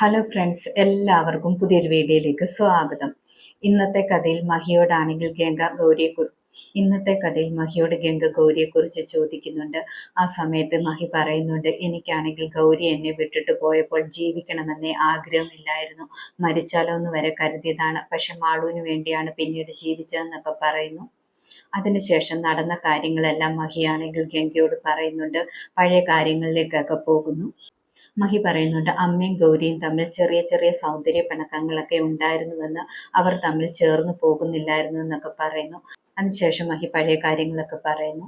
Hello friends എല്ലാവർക്കും പുതിയൊരു വീഡിയോയിലേക്ക് സ്വാഗതം. ഇന്നത്തെ കഥയിൽ മഹിയോടാണെങ്കിൽ ഗംഗ ഗൗരിയെ ഇന്നത്തെ കഥയിൽ മഹിയോട് ഗംഗ ഗൗരിയെ കുറിച്ച് ചോദിക്കുന്നുണ്ട്. ആ സമയത്ത് മഹി പറയുന്നുണ്ട് എനിക്കാണെങ്കിൽ ഗൗരി എന്നെ വിട്ടിട്ട് പോയപ്പോൾ ജീവിക്കണമെന്നേ ആഗ്രഹമില്ലായിരുന്നു. മരിച്ചാലോ എന്ന് വരെ കരുതിയതാണ്. പക്ഷെ മാളുവിന് വേണ്ടിയാണ് പിന്നീട് ജീവിച്ചതെന്നൊക്കെ പറയുന്നു. അതിനുശേഷം നടന്ന കാര്യങ്ങളെല്ലാം മഹിയാണെങ്കിൽ ഗംഗയോട് പറയുന്നുണ്ട്. പഴയ കാര്യങ്ങളിലേക്കൊക്കെ പോകുന്നു. മഹി പറയുന്നുണ്ട് അമ്മയും ഗൗരിയും തമ്മിൽ ചെറിയ ചെറിയ സൗന്ദര്യ പിണക്കങ്ങളൊക്കെ ഉണ്ടായിരുന്നുവെന്ന് അവർ തമ്മിൽ ചേർന്ന് പോകുന്നില്ലായിരുന്നു എന്നൊക്കെ പറയുന്നു. അതിനുശേഷം മഹി പഴയ കാര്യങ്ങളൊക്കെ പറയുന്നു.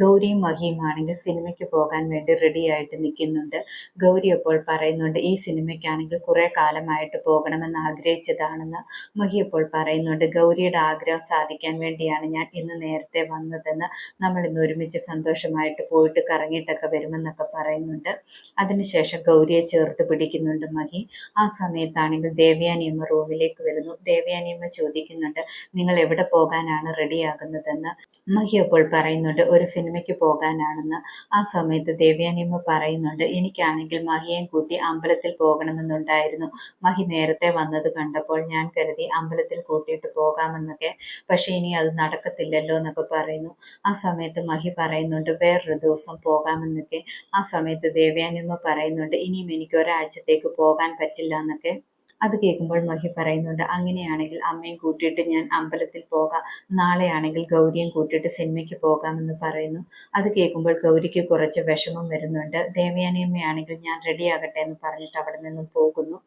ഗൗരിയും മഹിയും ആണെങ്കിൽ സിനിമയ്ക്ക് പോകാൻ വേണ്ടി റെഡി ആയിട്ട് നിൽക്കുന്നുണ്ട്. ഗൗരി അപ്പോൾ പറയുന്നുണ്ട് ഈ സിനിമയ്ക്കാണെങ്കിൽ കുറെ കാലമായിട്ട് പോകണമെന്ന് ആഗ്രഹിച്ചതാണെന്ന് മഹി അപ്പോൾ പറയുന്നുണ്ട്. ഗൗരിയുടെ ആഗ്രഹം സാധിക്കാൻ വേണ്ടിയാണ് ഞാൻ ഇന്ന് നേരത്തെ വന്നതെന്ന് നമ്മൾ ഇന്ന് ഒരുമിച്ച് സന്തോഷമായിട്ട് പോയിട്ട് കറങ്ങിയിട്ടൊക്കെ വരുമെന്നൊക്കെ പറയുന്നുണ്ട്. അതിനുശേഷം ഗൗരിയെ ചേർത്ത് പിടിക്കുന്നുണ്ട് മഹി. ആ സമയത്താണെങ്കിൽ ദേവയാനിയമ്മ റൂമിലേക്ക് വരുന്നു. ദേവയാനിയമ്മ ചോദിക്കുന്നുണ്ട് നിങ്ങൾ എവിടെ പോകാനാണ് റെഡിയാകുന്നതെന്ന് മഹി അപ്പോൾ പറയുന്നുണ്ട് ഒരു സിനിമയ്ക്ക് പോകാനാണെന്ന് ആ സമയത്ത് ദേവ്യാനിയമ്മ പറയുന്നുണ്ട്. എനിക്കാണെങ്കിൽ മഹിയേയും കൂട്ടി അമ്പലത്തിൽ പോകണമെന്നുണ്ടായിരുന്നു. മഹി നേരത്തെ വന്നത് കണ്ടപ്പോൾ ഞാൻ കരുതി അമ്പലത്തിൽ കൂട്ടിയിട്ട് പോകാമെന്നൊക്കെ. പക്ഷെ ഇനി അത് നടക്കത്തില്ലല്ലോ എന്നൊക്കെ പറയുന്നു. ആ സമയത്ത് മഹി പറയുന്നുണ്ട് വേറൊരു ദിവസം പോകാമെന്നൊക്കെ. ആ സമയത്ത് ദേവ്യാനിയമ്മ പറയുന്നുണ്ട് ഇനിയും എനിക്ക് ഒരാഴ്ചത്തേക്ക് പോകാൻ പറ്റില്ല എന്നൊക്കെ. അത് കേൾക്കുമ്പോൾ മഹി പറയുന്നുണ്ട് അങ്ങനെയാണെങ്കിൽ അമ്മയും കൂട്ടിയിട്ട് ഞാൻ അമ്പലത്തിൽ പോകാം. നാളെയാണെങ്കിൽ ഗൗരിയും കൂട്ടിയിട്ട് സിനിമയ്ക്ക് പോകാമെന്ന് പറയുന്നു. അത് കേൾക്കുമ്പോൾ ഗൗരിക്ക് കുറച്ച് വിഷമം വരുന്നുണ്ട്. ദേവയാനിയമ്മയാണെങ്കിൽ ഞാൻ റെഡിയാകട്ടെ എന്ന് പറഞ്ഞിട്ട് അവിടെ നിന്നും പോകുന്നു.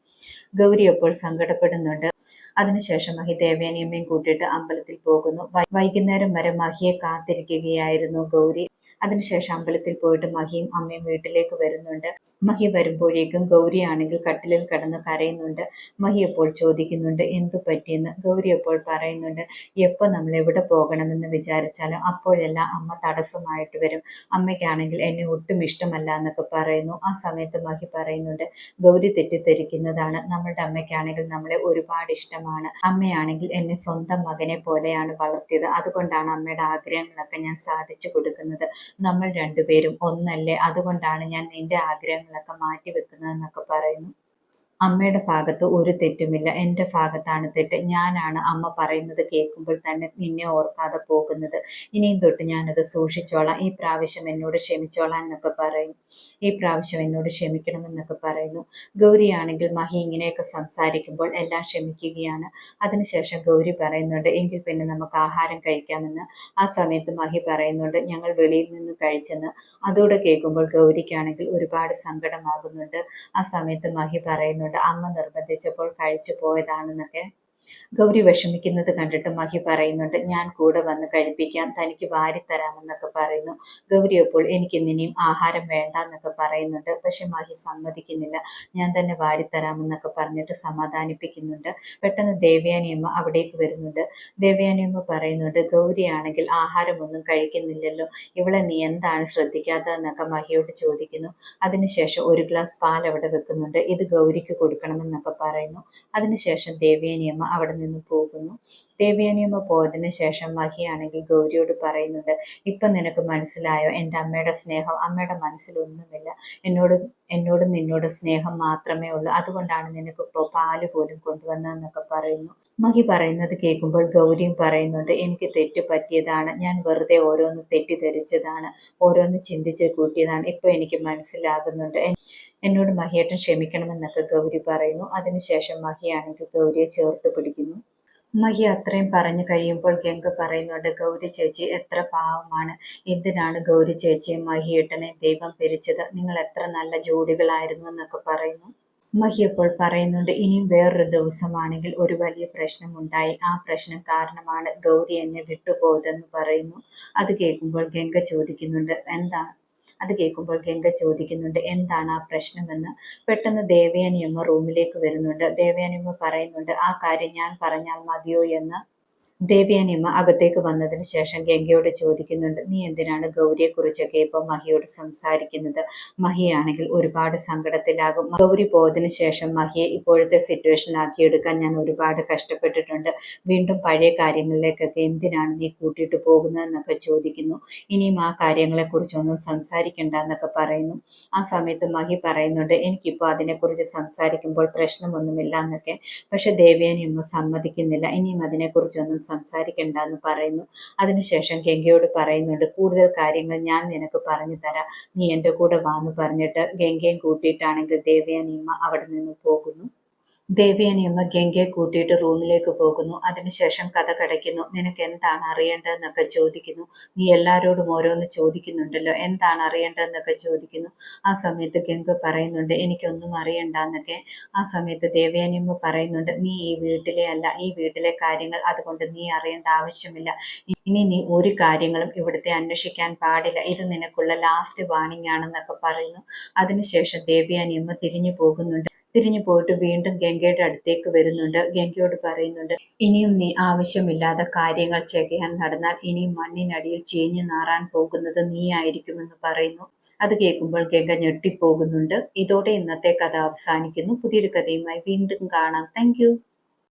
ഗൗരി അപ്പോൾ സങ്കടപ്പെടുന്നുണ്ട്. അതിനുശേഷം മഹി ദേവയാനിയമ്മയും കൂട്ടിയിട്ട് അമ്പലത്തിൽ പോകുന്നു. വൈകുന്നേരം വരെ മഹിയെ കാത്തിരിക്കുകയായിരുന്നു ഗൗരി. അതിനുശേഷം അമ്പലത്തിൽ പോയിട്ട് മഹിയും അമ്മയും വീട്ടിലേക്ക് വരുന്നുണ്ട്. മഹി വരുമ്പോഴേക്കും ഗൗരി ആണെങ്കിൽ കട്ടിലിൽ കിടന്ന് കരയുന്നുണ്ട്. മഹി അപ്പോൾ ചോദിക്കുന്നുണ്ട് എന്തു പറ്റിയെന്ന്? ഗൗരി അപ്പോൾ പറയുന്നുണ്ട് എപ്പോൾ നമ്മൾ എവിടെ പോകണമെന്ന് വിചാരിച്ചാലും അപ്പോഴെല്ലാം അമ്മ തടസ്സമായിട്ട് വരും. അമ്മയ്ക്കാണെങ്കിൽ എന്നെ ഒട്ടും ഇഷ്ടമല്ല എന്നൊക്കെ പറയുന്നു. ആ സമയത്ത് മഹി പറയുന്നുണ്ട് ഗൗരി തെറ്റിദ്ധരിക്കുന്നതാണ്. നമ്മളുടെ അമ്മയ്ക്കാണെങ്കിൽ നമ്മളെ ഒരുപാട് ഇഷ്ടമാണ്. അമ്മയാണെങ്കിൽ എന്നെ സ്വന്തം മകനെ പോലെയാണ് വളർത്തിയത്. അതുകൊണ്ടാണ് അമ്മയുടെ ആഗ്രഹങ്ങളൊക്കെ ഞാൻ സാധിച്ചു കൊടുക്കുന്നത്. നമ്മൾ രണ്ടുപേരും ഒന്നല്ലേ? അതുകൊണ്ടാണ് ഞാൻ നിന്റെ ആഗ്രഹങ്ങളൊക്കെ മാറ്റി വെക്കുന്നതെന്നൊക്കെ പറയുന്നു. അമ്മയുടെ ഭാഗത്ത് ഒരു തെറ്റുമില്ല. എന്റെ ഭാഗത്താണ് തെറ്റ്. ഞാനാണ് അമ്മ പറയുന്നത് കേൾക്കുമ്പോൾ തന്നെ നിന്നെ ഓർക്കാതെ പോകുന്നത്. ഇനിയും തൊട്ട് ഞാനത് സൂക്ഷിച്ചോളാം. ഈ പ്രാവശ്യം എന്നോട് ക്ഷമിച്ചോളാം എന്നൊക്കെ പറയും ഈ പ്രാവശ്യം എന്നോട് ക്ഷമിക്കണം എന്നൊക്കെ പറയുന്നു ഗൗരിയാണെങ്കിൽ മഹി ഇങ്ങനെയൊക്കെ സംസാരിക്കുമ്പോൾ എല്ലാം ക്ഷമിക്കുകയാണ്. അതിനുശേഷം ഗൗരി പറയുന്നുണ്ട് എങ്കിൽ പിന്നെ നമുക്ക് ആഹാരം കഴിക്കാമെന്ന്. ആ സമയത്ത് മഹി പറയുന്നുണ്ട് ഞങ്ങൾ വെളിയിൽ നിന്ന് കഴിച്ചെന്ന്. അതോടെ കേൾക്കുമ്പോൾ ഗൗരിക്കാണെങ്കിൽ ഒരുപാട് സങ്കടമാകുന്നുണ്ട്. ആ സമയത്ത് മഹി പറയുന്നുണ്ട് അമ്മ നിർബന്ധിച്ചപ്പോൾ കഴിച്ചു പോയതാണെന്നൊക്കെ ഗൗരി വിഷമിക്കുന്നത് കണ്ടിട്ട് മഹി പറയുന്നുണ്ട് ഞാൻ കൂടെ വന്ന് കഴിപ്പിക്കാം തനിക്ക് വാരിത്തരാമെന്നൊക്കെ പറയുന്നു. ഗൗരി അപ്പോൾ എനിക്ക് ഇനിയും ആഹാരം വേണ്ട എന്നൊക്കെ പറയുന്നുണ്ട്. പക്ഷെ മഹി സമ്മതിക്കുന്നില്ല. ഞാൻ തന്നെ വാരിത്തരാമെന്നൊക്കെ പറഞ്ഞിട്ട് സമാധാനിപ്പിക്കുന്നുണ്ട്. പെട്ടെന്ന് ദേവയാനിയമ്മ അവിടേക്ക് വരുന്നുണ്ട്. ദേവയാനിയമ്മ പറയുന്നുണ്ട് ഗൗരിയാണെങ്കിൽ ആഹാരമൊന്നും കഴിക്കുന്നില്ലല്ലോ. ഇവളെ നീ എന്താണ് ശ്രദ്ധിക്കാത്തതെന്നൊക്കെ മഹിയോട് ചോദിക്കുന്നു. അതിനുശേഷം ഒരു ഗ്ലാസ് പാൽ അവിടെ വെക്കുന്നുണ്ട്. ഇത് ഗൗരിക്ക് കൊടുക്കണമെന്നൊക്കെ പറയുന്നു. അതിനുശേഷം ദേവയാനിയമ്മ അവിടെ നിന്ന് പോകുന്നു. ദേവ്യാനിയമ്മ പോയതിനു ശേഷം മഹിയാണെങ്കിൽ ഗൗരിയോട് പറയുന്നുണ്ട് ഇപ്പം നിനക്ക് മനസ്സിലായോ? എന്റെ അമ്മയുടെ സ്നേഹം അമ്മയുടെ മനസ്സിലൊന്നുമില്ല. എന്നോട് എന്നോട് നിന്നോട് സ്നേഹം മാത്രമേ ഉള്ളൂ. അതുകൊണ്ടാണ് നിനക്ക് ഇപ്പോൾ പാൽ പോലും കൊണ്ടുവന്നതെന്നൊക്കെ പറയുന്നു. മഹി പറയുന്നത് കേൾക്കുമ്പോൾ ഗൗരിയും പറയുന്നുണ്ട് എനിക്ക് തെറ്റ് പറ്റിയതാണ്. ഞാൻ വെറുതെ ഓരോന്ന് തെറ്റിദ്ധരിച്ചതാണ് ഓരോന്ന് ചിന്തിച്ച് കൂട്ടിയതാണ്. ഇപ്പോൾ എനിക്ക് മനസ്സിലാകുന്നുണ്ട്. എന്നോട് മഹിയേട്ടൻ ക്ഷമിക്കണമെന്നൊക്കെ ഗൗരി പറയുന്നു. അതിനുശേഷം മഹിയാണെങ്കിൽ ഗൗരിയെ ചേർത്ത് പിടിക്കുന്നു. മഹി അത്രയും പറഞ്ഞു കഴിയുമ്പോൾ ഗംഗ പറയുന്നുണ്ട് ഗൗരി ചേച്ചി എത്ര പാവമാണ്. എന്തിനാണ് ഗൗരി ചേച്ചിയും മഹിയേട്ടനെ ദൈവം പിരിച്ചത്? നിങ്ങൾ എത്ര നല്ല ജോഡികളായിരുന്നു എന്നൊക്കെ പറയുന്നു. മഹി അപ്പോൾ പറയുന്നുണ്ട് ഇനിയും വേറൊരു ദിവസമാണെങ്കിൽ ഒരു വലിയ പ്രശ്നമുണ്ടായി. ആ പ്രശ്നം കാരണമാണ് ഗൗരി എന്നെ വിട്ടുപോയതെന്ന് പറയുന്നു. അത് കേൾക്കുമ്പോൾ ഗംഗ ചോദിക്കുന്നുണ്ട് എന്താണ് അത് കേൾക്കുമ്പോൾ ഗംഗ ചോദിക്കുന്നുണ്ട് എന്താണ് ആ പ്രശ്നമെന്ന്? പെട്ടെന്ന് ദേവയാനിയമ്മ റൂമിലേക്ക് വരുന്നുണ്ട്. ദേവയാനിയമ്മ പറയുന്നുണ്ട് ആ കാര്യം ഞാൻ പറഞ്ഞാൽ മതിയോ എന്ന്? ദേവയാനിയമ്മ അകത്തേക്ക് വന്നതിന് ശേഷം ഗംഗയോട് ചോദിക്കുന്നുണ്ട് നീ എന്തിനാണ് ഗൗരിയെ കുറിച്ചൊക്കെ ഇപ്പൊ മഹിയോട് സംസാരിക്കുന്നത്? മഹിയാണെങ്കിൽ ഒരുപാട് സങ്കടത്തിലാകും. ഗൗരി പോയതിനു ശേഷം മഹിയെ ഇപ്പോഴത്തെ സിറ്റുവേഷൻ എടുക്കാൻ ഞാൻ ഒരുപാട് കഷ്ടപ്പെട്ടിട്ടുണ്ട്. വീണ്ടും പഴയ കാര്യങ്ങളിലേക്കൊക്കെ എന്തിനാണ് നീ കൂട്ടിയിട്ട് പോകുന്നതെന്നൊക്കെ ചോദിക്കുന്നു. ഇനിയും ആ കാര്യങ്ങളെ കുറിച്ചൊന്നും സംസാരിക്കണ്ട എന്നൊക്കെ പറയുന്നു. ആ സമയത്ത് മഹി പറയുന്നുണ്ട് എനിക്കിപ്പോൾ അതിനെക്കുറിച്ച് സംസാരിക്കുമ്പോൾ പ്രശ്നമൊന്നുമില്ല എന്നൊക്കെ. പക്ഷെ ദേവ്യാനിയമ്മ സമ്മതിക്കുന്നില്ല. ഇനിയും അതിനെക്കുറിച്ചൊന്നും സംസാരിക്കണ്ട എന്ന് പറയുന്നു. അതിനുശേഷം ഗംഗയോട് പറയുന്നുണ്ട് കൂടുതൽ കാര്യങ്ങൾ ഞാൻ നിനക്ക് പറഞ്ഞു തരാം. നീ എന്റെ കൂടെ വാന്ന് പറഞ്ഞിട്ട് ഗംഗയും കൂട്ടിയിട്ടാണെങ്കിൽ ദേവയാനിയമ്മ അവിടെ നിന്ന് പോകുന്നു. ദേവയാനിയമ്മ ഗംഗയെ കൂട്ടിയിട്ട് റൂമിലേക്ക് പോകുന്നു. അതിനുശേഷം കഥ കടയ്ക്കുന്നു. നിനക്ക് എന്താണ് അറിയേണ്ടതെന്നൊക്കെ ചോദിക്കുന്നു. നീ എല്ലാവരോടും ഓരോന്ന് ചോദിക്കുന്നുണ്ടല്ലോ. എന്താണ് അറിയേണ്ടതെന്നൊക്കെ ചോദിക്കുന്നു. ആ സമയത്ത് ഗംഗ പറയുന്നുണ്ട് എനിക്കൊന്നും അറിയണ്ട എന്നൊക്കെ ആ സമയത്ത് ദേവയാനിയമ്മ പറയുന്നുണ്ട് നീ ഈ വീട്ടിലെ അല്ല ഈ വീട്ടിലെ കാര്യങ്ങൾ അതുകൊണ്ട് നീ അറിയേണ്ട ആവശ്യമില്ല. ഇനി നീ ഒരു കാര്യങ്ങളും ഇവിടുത്തെ അന്വേഷിക്കാൻ പാടില്ല. ഇത് നിനക്കുള്ള ലാസ്റ്റ് വാണിംഗ് ആണെന്നൊക്കെ പറയുന്നു. അതിനുശേഷം ദേവയാനിയമ്മ തിരിഞ്ഞു പോകുന്നുണ്ട്. തിരിഞ്ഞു പോയിട്ട് വീണ്ടും ഗംഗയുടെ അടുത്തേക്ക് വരുന്നുണ്ട്. ഗംഗയോട് പറയുന്നുണ്ട് ഇനിയും നീ ആവശ്യമില്ലാത്ത കാര്യങ്ങൾ ചെയ്യാൻ നടന്നാൽ ഇനിയും മണ്ണിനടിയിൽ ചീഞ്ഞു നാറാൻ പോകുന്നത് നീ ആയിരിക്കുമെന്ന് പറയുന്നു. അത് കേൾക്കുമ്പോൾ ഗംഗ ഞെട്ടിപ്പോകുന്നുണ്ട്. ഇതോടെ ഇന്നത്തെ കഥ അവസാനിക്കുന്നു. പുതിയൊരു കഥയുമായി വീണ്ടും കാണാം. താങ്ക്